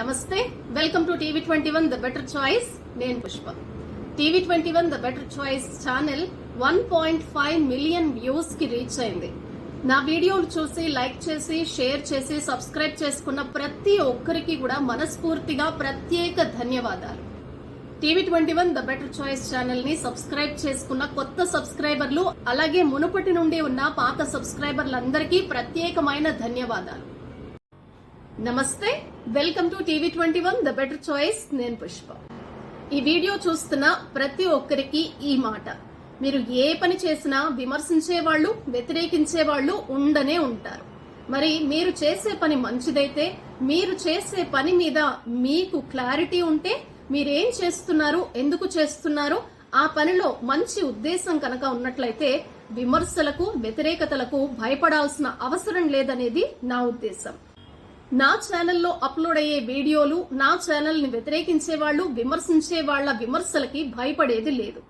నమస్తే welcome to TV twenty one the better choice. నేను Pushpa. TV twenty one the better choice channel one point five million వ్యూస్కి reach అయింది. నా వీడియోలు చూసి like చేసి share చేసి సబ్స్క్రైబ్ చేసుకున్న ప్రతి ఒక్కరికి కూడా మనస్ఫూర్తిగా ప్రత్యేక ధన్యవాదాలు. TV twenty one the better choice ఛానల్ని సబ్స్క్రైబ్ చేసుకున్న కొత్త సబ్స్క్రైబర్లు అలాగే మునుపటి నుండి ఉన్న పాత సబ్స్క్రైబర్లందరికీ ప్రత్యేకమైన ధన్యవాదాలు. నమస్తే welcome to TV twenty one the better choice నేను పుష్ప. ఈ వీడియో చూస్తున్న ప్రతి ఒక్కరికి ఈ మాట. మీరు ఏ పని చేసినా విమర్శించే వాళ్ళు వ్యతిరేకించే వాళ్ళు ఉండనే ఉంటారు. మరి మీరు చేసే పని మంచిదైతే మీరు చేసే పని మీద మీకు క్లారిటీ ఉంటే మీరేం చేస్తున్నారు ఎందుకు చేస్తున్నారు ఆ పనిలో మంచి ఉద్దేశం కనుక ఉన్నట్లయితే విమర్శలకు వ్యతిరేకతలకు భయపడాల్సిన అవసరం లేదనేది నా ఉద్దేశం. నా ఛానల్లో అప్లోడ్ అయ్యే వీడియోలు నా ఛానల్ని వ్యతిరేకించే వాళ్ళు విమర్శించే వాళ్ళ విమర్శలకి భయపడేది లేదు.